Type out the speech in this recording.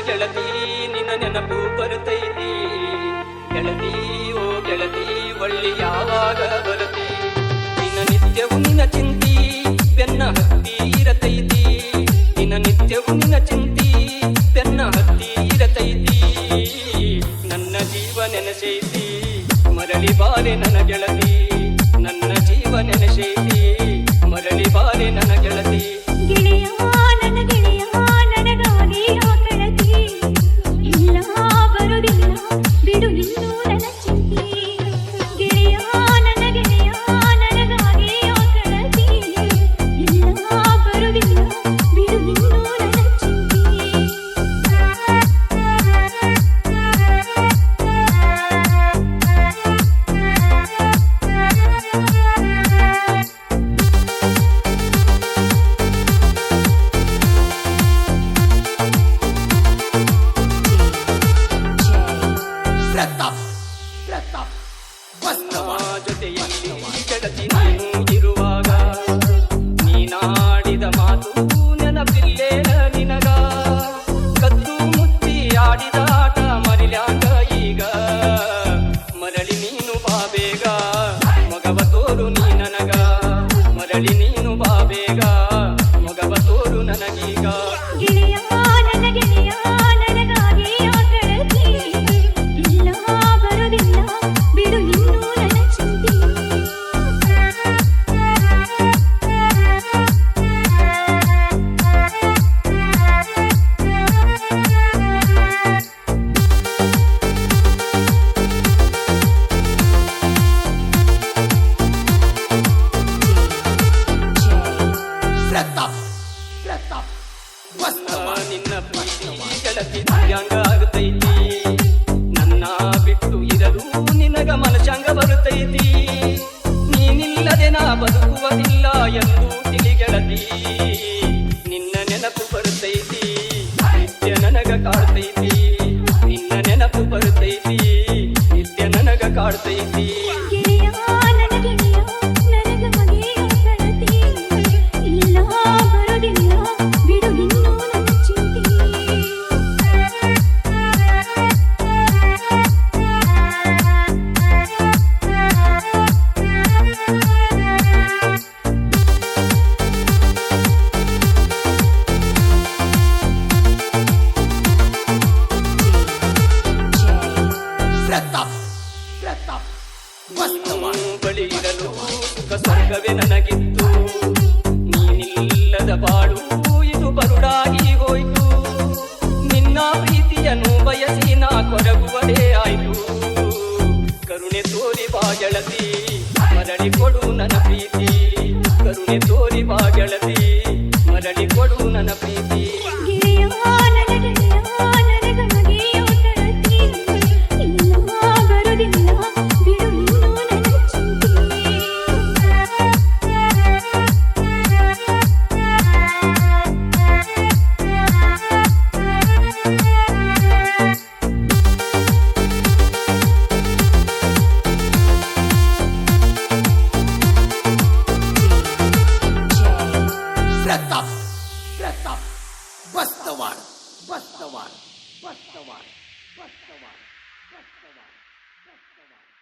ಗೆಳತಿ, ನಿನ್ನ ನೆನಪು ಬರುತ್ತೈತಿ. ಗೆಳತಿ, ಓ ಗೆಳತಿ, ಒಳ್ಳಿ ಯಾವಾಗ ಬರುತ್ತಿ? ನಿನ್ನ ನಿತ್ಯವು ನಿನ್ನ ಚಿಂತಿ, ಬೆನ್ನ ಹತ್ತಿ ಇರತೈತಿ. ನಿನ್ನ ನಿತ್ಯವು ನಿನ್ನ ಚಿಂತಿ, ಬೆನ್ನ ಹತ್ತಿ ಇರತೈತಿ. ನನ್ನ ಜೀವ ನೆನಸೈತಿ, ಮರಳಿ ಬಾರೆ ನನ್ನ ಗೆಳತಿ. ನನ್ನ ಜೀವ ನೆನಸೈತಿ, ಮರಳಿ ಬಾರೆ ನನ್ನ ಗೆಳತಿ. ಮರಳಿ ನೀನು ನೀನು ಬಾಬೇಗ ಮಗವ ತೋರು ನನಗೀಗ. ನನ್ನ ಪ್ರೀತಿ ಗೆಳತಿ ಆಗುತ್ತೈತಿ. ನನ್ನ ಬಿಟ್ಟು ಇರಲು ನಿನಗ ಮನಶಂಗ ಬರುತ್ತೈತಿ. ನೀನಿಲ್ಲದೆ ನಾ ಬದುಕುವುದಿಲ್ಲ ಎಂದು ತಿಳಿ ನಿನ್ನ ನೆನಪು ಬರುತ್ತೈತಿ, ನಿತ್ಯ ನನಗ ಕಾಡ್ತೈತಿ ನಿನ್ನ ನೆನಪು ಬರುತ್ತೈತಿ, ನಿತ್ಯ ನನಗ ಕಾಡ್ತೈತಿ ಸ್ವರ್ಗವೇ ನನಗಿತ್ತು. ನೀನಿಲ್ಲದ ಬಾಳು ಇದು ಬರುಡಾಗಿ ಹೋಯಿತು. ನಿನ್ನ ಪ್ರೀತಿಯನ್ನು ಬಯಸಿ ನಾ ಕೊರಗುವಲೇ ಆಯಿತು. ಕರುಣೆ ತೋರಿ ಬಾಗಳತಿ, ಮರಳಿ ಕೊಡು ನನ್ನ ಪ್ರೀತಿ. ಕರುಣೆ ತೋರಿ ಬಾಗಳತಿ, ಮರಳಿ ಕೊಡು ನನ್ನ ಪ್ರೀತಿ. ಪ್ರತಾಪ್ ಪ್ರತಾಪ್ ಬಸ್ತವಾಡ ಬಸ್ತವಾಡ ಬಸ್ತವಾಡ ಬಸ್ತವಾಡ ಬಸ್ತವಾಡ ಬಸ್ತವಾಡ